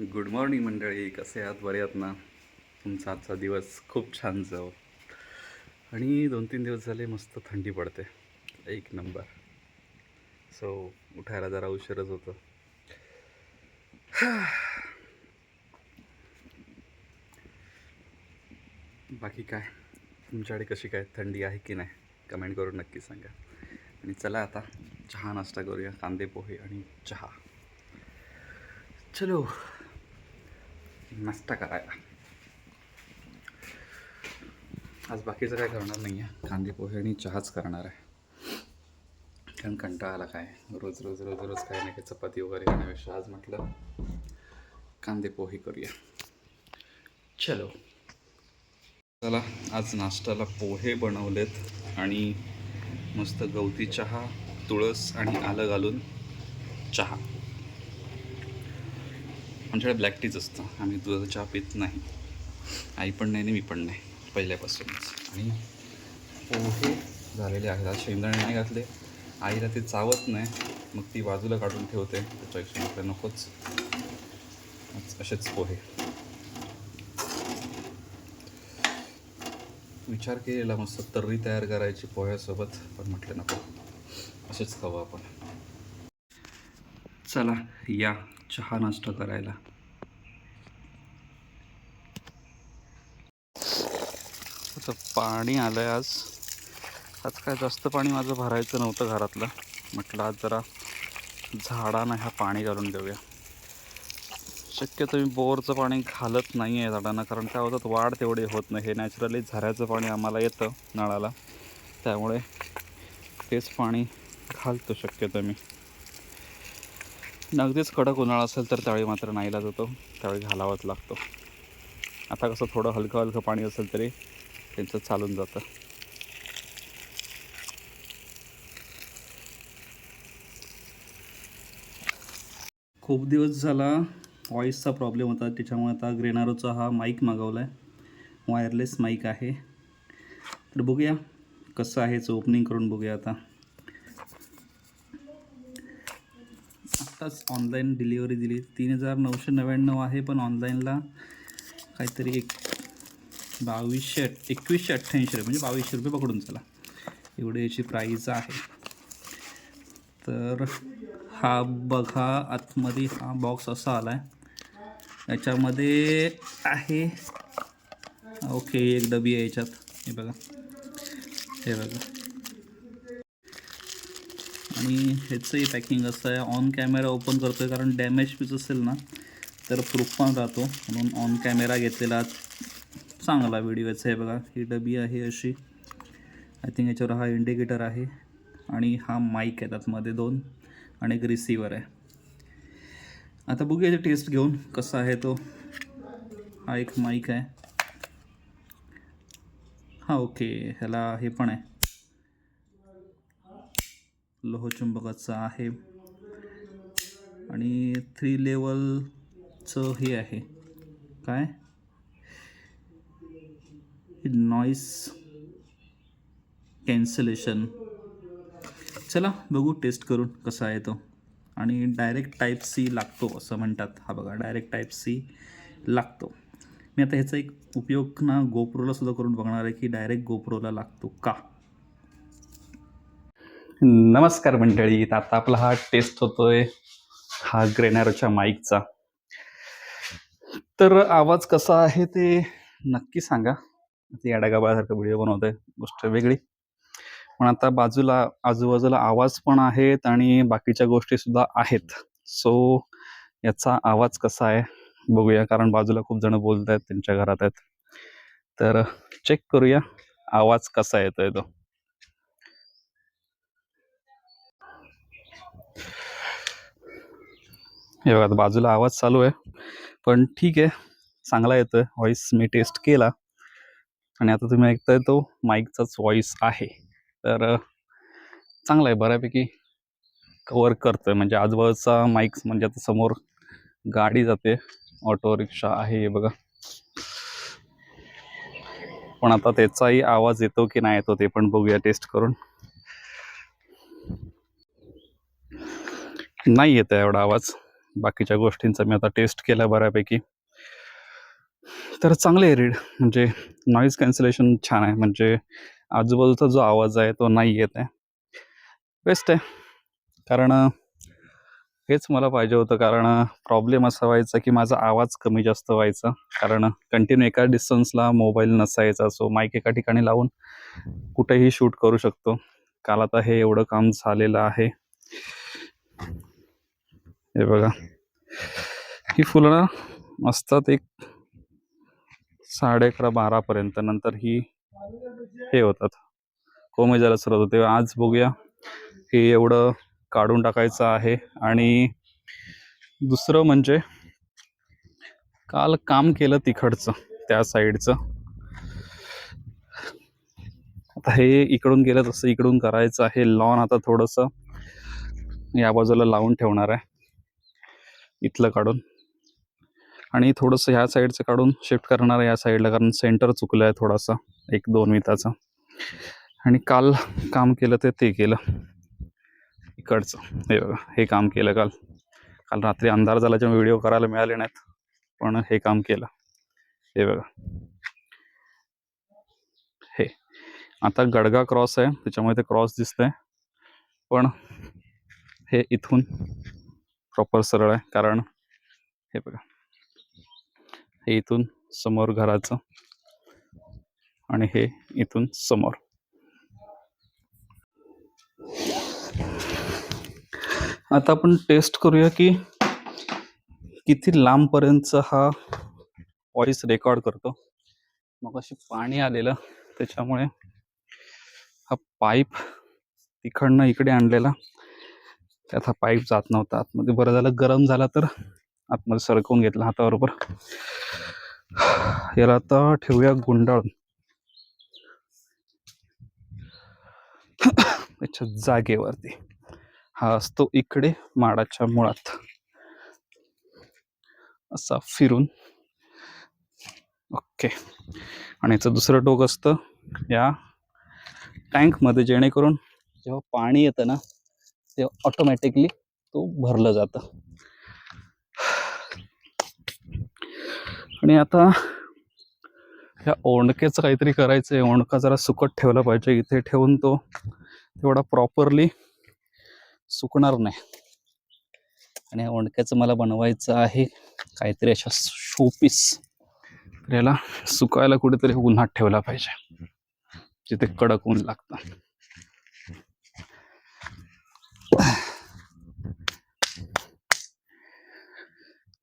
Good morning मंडळी. कसे आहात? बरे आहात ना? तुमचा आजचा दिवस खूप छान जाऊ आणि दोन तीन दिवस झाले मस्त थंडी पडते. एक नंबर. सो उठायला जरा उशीरच होतं. बाकी काय? तुमच्याकडे कशी काय? थंडी आहे की नाही? कमेंट करून नक्की सांगा. आणि चला आता चहा नाश्ता करूया कांदे पोहे आणि चहा. चलो. नाश्ता करायला आज बाकीचं काय करणार नाही आहे कांदे पोहे आणि चहाच करणार आहे. कारण कंटाळा आला काय? रोज रोज रोज रोज काय नाही काय चपाती वगैरे खाण्यापेक्षा आज म्हटलं कांदे पोहे करूया. चलो. चला आज नाश्त्याला पोहे बनवलेत आणि मस्त गवती चहा तुळस आणि आलं घालून चहा. आमच्याकडे ब्लॅक टीच असतं. आम्ही दुधाचा चहा पित नाही. आई पण नाही आणि मी पण नाही पहिल्यापासूनच. आणि पोहे झालेले आहेत. आज शेंगदाणे नाही घातले. आईला ते चावत नाही. मग ती बाजूला काढून ठेवते. त्याच्यापेक्षा म्हटलं नकोच. असेच पोहे. विचार केलेला मस्त तर्री तयार करायची पोह्यासोबत. पण म्हटलं नको. असेच खावं आपण. चला या. चहा नाश्ता करायला. तर पाणी आलं आहे आज. आज काय जास्त पाणी माझं भरायचं नव्हतं घरातलं. म्हटलं आज जरा झाडांना ह्या पाणी घालून देऊया. शक्यतो मी बोरचं पाणी घालत नाही आहे झाडांना कारण काय होतात वाढ तेवढी होत नाही. हे नॅचरली झऱ्याचं पाणी आम्हाला येतं नळाला. त्यामुळे तेच पाणी घालतो शक्यतो मी. अगदीच कडक उन्हाळा असेल तर त्यावेळी मात्र नाईलाज होतो. त्यावेळी घालावाच लागतो. आता कसं थोडं हलकं हलकं पाणी असेल तरी त्यांचं चालून जातं. खूप दिवस झाला व्हॉईसचा प्रॉब्लेम होता. त्याच्यामुळे आता ग्रेनारोचा हा माईक मागवला आहे वायरलेस माईक आहे. तर बघूया कसं आहे याचं ओपनिंग करून बघूया आता. आत्ताच ऑनलाईन डिलिव्हरी दिली. तीन हजार नऊशे नव्याण्णव आहे पण ऑनलाईनला काहीतरी एक बावीसशे एकवीसशे अठ्ठ्याऐंशी रुपये म्हणजे बावीसशे रुपये पकडून चला. एवढी याची प्राईज आहे. तर हा बघा आतमध्ये हा बॉक्स असा आला आहे याच्यामध्ये आहे. ओके एक डबी आहे याच्यात. हे बघा. हे बघा. आणि ह्याचंही पॅकिंग असं आहे. ऑन कॅमेरा ओपन करतो आहे कारण डॅमेज पीस असेल ना तर प्रूफ पण राहतो. म्हणून ऑन कॅमेरा घेतलेला चांगला व्हिडिओ याचा आहे बघा. ही डबी आहे अशी. आय थिंक याच्यावर हा इंडिकेटर आहे आणि हा माईक आहे त्यातमध्ये दोन आणि एक रिसिवर आहे. आता बघूया याचा टेस्ट घेऊन कसा आहे तो. हा एक माईक आहे. हा ओके ह्याला हे पण आहे. लोहचुंबकाचं आहे. आणि थ्री लेवलचं हे आहे. काय? नॉईस कॅन्सलेशन चला बघू टेस्ट करून कसा आहे तो. आणि डायरेक्ट टाईप सी लागतो असं म्हणतात. हा बघा डायरेक्ट टाईप सी लागतो. मी आता ह्याचा एक उपयोग ना गोप्रोला सुद्धा करून बघणार आहे की डायरेक्ट गोप्रोला लागतो का? नमस्कार मंडळी आता आपला हा टेस्ट होतोय हा ग्रेनॅरोच्या माईकचा तर आवाज कसा आहे ते नक्की सांगा. ते याडागाबाळासारखं व्हिडिओ बनवतोय गोष्ट वेगळी. पण आता बाजूला आजूबाजूला आवाज पण आहेत आणि बाकीच्या गोष्टी सुद्धा आहेत. सो याचा आवाज कसा आहे बघूया. कारण बाजूला खूप जण बोलत आहेत त्यांच्या घरात आहेत. तर चेक करूया आवाज कसा येतोय तो. हे बघा आता बाजूला आवाज चालू आहे. पण ठीक आहे चांगला येतोय. व्हॉइस मी टेस्ट केला. आणि आता तुम्ही ऐकताय तो माईकचाच व्हॉइस आहे. तर चांगला आहे बऱ्यापैकी कवर करतोय. म्हणजे आजूबाजूचा माईक म्हणजे आता समोर गाडी जाते. ऑटो रिक्षा आहे हे बघा. पण आता त्याचाही आवाज येतो की नाही येतो ते पण बघूया टेस्ट करून. नाही येत आहे एवढा आवाज. बाकीच्या गोष्टींचा मी आता टेस्ट केला बऱ्यापैकी. तर चांगले आहे रीड म्हणजे नॉईज कॅन्सलेशन छान आहे. म्हणजे आजूबाजूचा जो आवाज आहे तो नाही येत आहे. बेस्ट आहे. कारण हेच मला पाहिजे होतं. कारण प्रॉब्लेम असा व्हायचा की माझा आवाज कमी जास्त व्हायचा. कारण कंटिन्यू एका डिस्टन्सला मोबाईल नसायचा. सो माईक एका ठिकाणी लावून कुठेही शूट करू शकतो. काल आता हे एवढं काम झालेलं आहे. हे बघा. ही फुलं असतात एक साडे अकरा बारापर्यंत नंतर ही हे होतात. कोमे जायला सुरुवात होते. आज बघूया हे एवढं काढून टाकायचं आहे. आणि दुसरं म्हणजे काल काम केलं तिकडचं त्या साईडचं. आता हे इकडून गेलं तसं इकडून करायचं आहे. लॉन आता थोडंसं या बाजूला लावून ठेवणार आहे. इथलं काढून. आणि थोडंसं ह्या साईडचं काढून शिफ्ट करणार आहे या साईडला कारण सेंटर चुकलं आहे थोडासा एक दोन मिनिटाचा आणि काल काम केलं ते ते केलं. इकडचं हे बघा हे काम केलं काल. काल रात्री अंधार झाल्याच्या व्हिडिओ करायला मिळाले नाहीत पण हे काम केलं. हे बघा. हे. आता गडगा क्रॉस आहे त्याच्यामुळे ते क्रॉस दिसतंय. पण हे इथून प्रॉपर सरळ आहे कारण हे बघा. हे इथून समोर घराचं आणि हे इथून समोर. आता आपण टेस्ट करूया की किती लांबपर्यंतचा हा व्हॉइस रेकॉर्ड करतो. मग अशी पाणी आलेलं त्याच्यामुळे हा पाईप तिकडनं इकडे आणलेला. त्यात हा पाईप जात नव्हता. आतमध्ये बरं झालं गरम झाला तर आतमध्ये सरकवून घेतला हाताबरोबर. याला आता ठेवूया गुंडाळून त्याच्या जागेवरती. हा असतो इकडे माडाच्या मुळात. असा फिरून. ओके. आणि याचं दुसरं टोक असतं या टँकमध्ये जेणेकरून जेव्हा पाणी येतं ना तेव्हा ऑटोमॅटिकली तो भरलं जातं. आणि आता ह्या ओंडक्याचं काहीतरी करायचं आहे ओंडका जरा सुकट ठेवला पाहिजे. इथे ठेवून तो तेवढा प्रॉपरली सुकणार नाही. आणि या ओंडक्याचं मला बनवायचं आहे काहीतरी अशा शोपीस तर याला सुकायला कुठेतरी उन्हात ठेवला पाहिजे. जिथे कडक ऊन लागतं.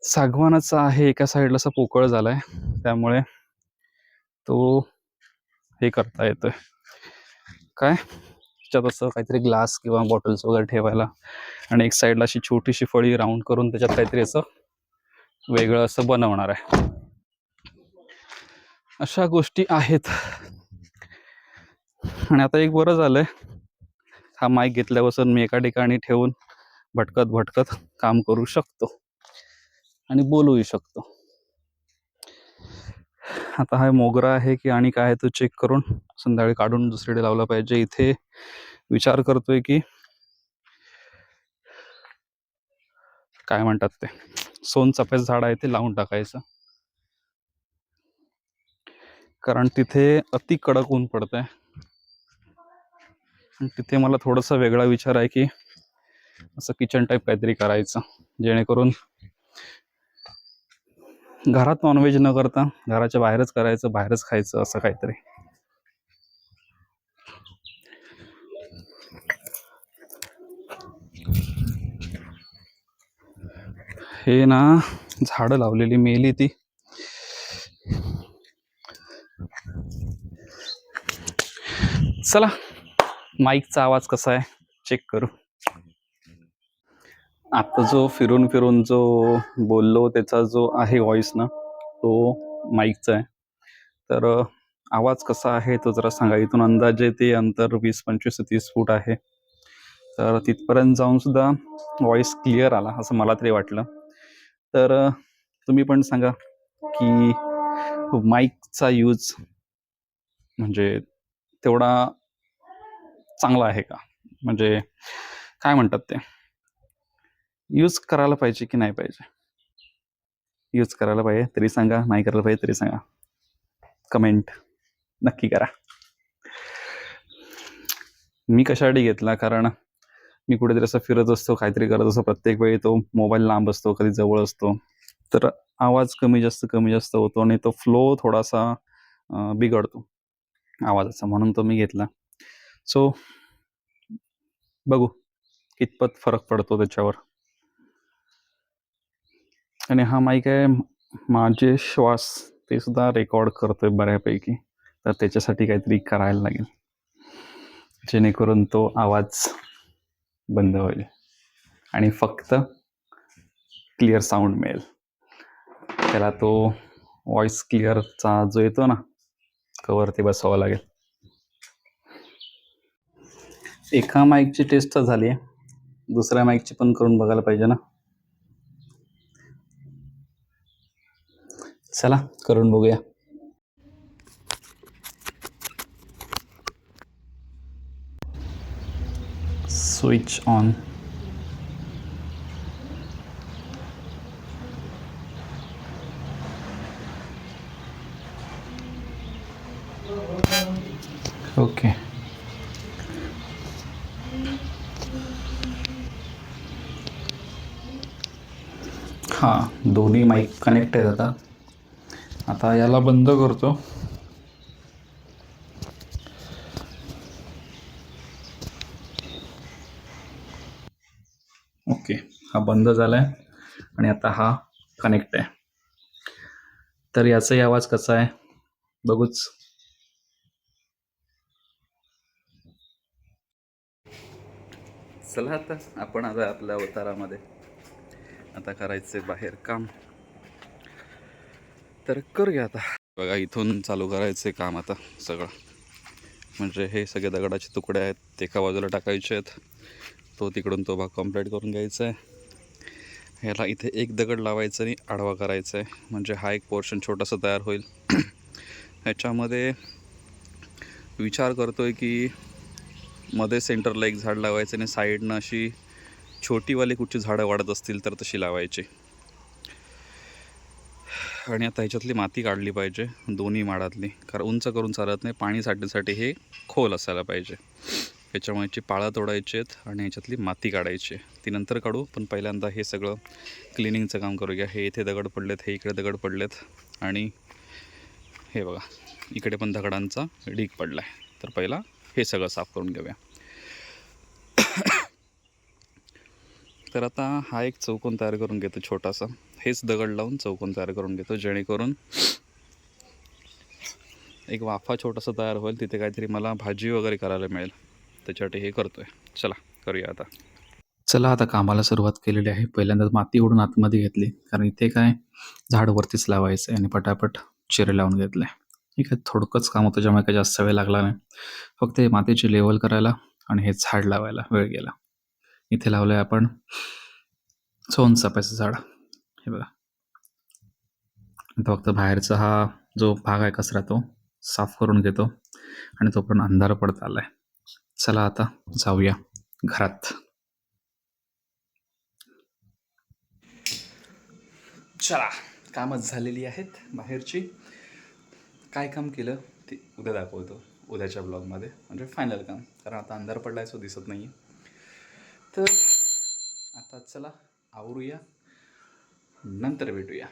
सागवानाचा आहे एका साईडला असा पोकळ झालाय. त्यामुळे तो हे करता येतोय. काय? त्याच्यात असं काहीतरी ग्लास किंवा बॉटल्स वगैरे ठेवायला आणि एक साईडला अशी छोटीशी फळी राऊंड करून त्याच्यात काहीतरी असं वेगळं असं बनवणार आहे. अशा गोष्टी आहेत. आणि आता एक बरं झालंय. हा माईक घेतल्यापासून मी एका ठिकाणी ठेवून भटकत भटकत काम करू शकतो. आणि बोलूही शकतो. आता हा मोगरा आहे की आणि काय आहे तो चेक करून संध्याकाळी काढून दुसरीकडे लावला पाहिजे. इथे विचार करतोय की काय म्हणतात ते? सोनचाफ्याचं झाड आहे ते लावून टाकायचं. कारण तिथे अति कडक ऊन पडतंय. आहे तिथे मला थोडासा वेगळा विचार आहे की असं किचन टाईप काहीतरी करायचं. जेणेकरून घरात नॉनव्हेज न करता घराच्या बाहेरच करायचं बाहेरच खायचं असं काहीतरी. हे ना झाडं लावलेली मेली ती. चला माईकचा आवाज कसा आहे? चेक करू. आता जो फिरून फिरून जो बोललो त्याचा जो आहे व्हॉइस ना तो माईकचा आहे. तर आवाज कसा आहे तो जरा सांगा. इथून अंदाजे ते अंतर वीस पंचवीस ते तीस फूट आहे. तर तिथपर्यंत जाऊन सुद्धा व्हॉइस क्लिअर आला असं मला तरी वाटलं. तर तुम्ही पण सांगा की माईकचा यूज म्हणजे तेवढा चांगला आहे का? म्हणजे काय म्हणतात ते? यूज करायला पाहिजे की नाही पाहिजे? यूज करायला पाहिजे तरी सांगा. नाही करायला पाहिजे तरी सांगा. कमेंट नक्की करा. मी कशासाठी घेतला? कारण मी कुठेतरी असं फिरत असतो काहीतरी करत असतो. प्रत्येक वेळी तो मोबाईल लांब असतो कधी जवळ असतो. तर आवाज कमी जास्त कमी जास्त होतो आणि तो फ्लो थोडासा बिघडतो आवाजाचा. म्हणून तो मी घेतला. सो बघू. कितपत फरक पडतो त्याच्यावर. आणि हा माईक आहे माझे श्वास ते सुद्धा रेकॉर्ड करतोय बऱ्यापैकी. तर त्याच्यासाठी काहीतरी करायला लागेल. जेणेकरून तो आवाज बंद होईल. आणि फक्त क्लिअर साऊंड मिळेल. त्याला तो व्हॉइस क्लिअरचा जो येतो ना कवर ते बसवावं लागेल. एका माईकची टेस्ट तर झाली आहे दुसऱ्या माईकची पण करून बघायला पाहिजे ना. चला बघूया. स्विच ऑन ओके हाँ दोन्ही माईक कनेक्ट आहेत आता आता याला बंद करतो. ओके हा बंद झाला आहे आणि आता हा कनेक्ट आहे. तर याचाही आवाज कसा आहे? बघूच. चला आता आपण आता आपल्या अवतारामध्ये. आता करायचं बाहेर काम. तर करूया आता. बघा इथून चालू करायचे काम आता सगळं. म्हणजे हे सगळे दगडाचे तुकडे आहेत ते एका बाजूला टाकायचे आहेत. तो तिकडून तो भाग कंप्लीट करून घ्यायचा आहे ह्याला इथे एक दगड लावायचा आणि आडवा करायचा आहे म्हणजे हा एक पोर्शन छोटासा तयार होईल. ह्याच्यामध्ये विचार करतोय की मध्ये सेंटरला एक झाड लावायचं आणि साईडनं अशी छोटीवाली कुठची झाडं वाढत असतील तर तशी लावायची. आणि आता ह्याच्यातली माती काढली पाहिजे दोन्ही माडातली. कारण उंच करून चालत नाही पाणी साठण्यासाठी हे खोल असायला पाहिजे. त्याच्यामुळे याची पाळं तोडायची आहेत आणि ह्याच्यातली माती काढायची. आहे ती नंतर काढू पण पहिल्यांदा हे सगळं क्लिनिंगचं काम करूया. हे इथे दगड पडलेत हे इकडे दगड पडलेत. आणि हे बघा इकडे पण दगडांचा ढीग पडला आहे तर पहिला हे सगळं साफ करून घेऊया. तर आता हा एक चौकोन तयार करून घेतो छोटासा. हेच दगड लावून चौकोन तयार करून घेतो जेणेकरून एक वाफा छोटासा तयार होईल तिथे काहीतरी मला भाजी वगैरे करायला मिळेल. त्याच्यासाठी हे करतोय. चला करूया आता. चला आता कामाला सुरुवात केलेली आहे. पहिल्यांदा माती ओढून आतमध्ये घेतली कारण इथे काय झाड वरतीच लावायचं आहे आणि पटापट चिरे लावून घेतले. ठीक आहे थोडकंच काम होतं ज्यामुळे काही जास्त वेळ लागला नाही. फक्त हे मातीची लेवल करायला आणि हे झाड लावायला वेळ गेला. इथे लावलं आहे आपण सोनचाफ्याचं झाड. हे बघा. फक्त बाहेरचा हा जो भाग आहे कचरा तो साफ करून घेतो आणि तो पण अंधार पडत आलाय. चला आता जाऊया घरात. चला कामच झालेली आहेत बाहेरची. काय काम केलं ते उद्या दाखवतो उद्याच्या ब्लॉगमध्ये. म्हणजे फायनल काम. कारण आता अंधार पडलाय सो दिसत नाही तर आता चला आवरूया. नंतर भेटूया.